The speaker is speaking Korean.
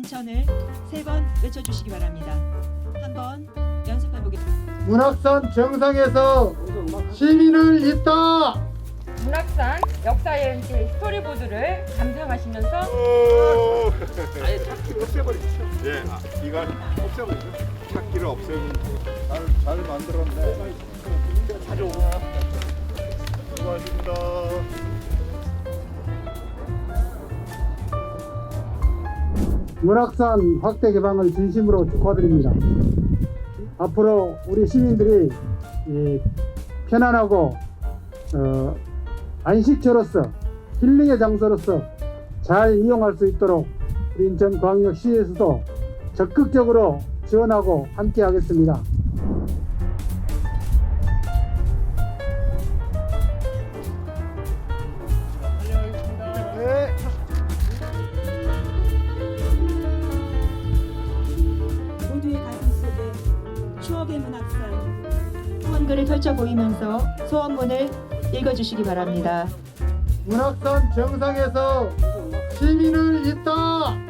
인천을 세 번 외쳐주시기 바랍니다. 한번 연습해 보겠습니다. 문학산 정상에서 시민을 잇다 문학산 역사 여행지 스토리보드를 감상하시면서 아예 찾기를 없애버리죠. 예, 아, 이건 없애버리죠. 찾기를 없애면 잘, 잘 만들었네. 가져 문학산 확대 개방을 진심으로 축하드립니다. 앞으로 우리 시민들이 이 편안하고 어, 안식처로서 힐링의 장소로서 잘 이용할 수 있도록 인천광역시에서도 적극적으로 지원하고 함께하겠습니다. 소원글을 펼쳐 보이면서 소원문을 읽어주시기 바랍니다. 문학산 정상에서 시민을 잇다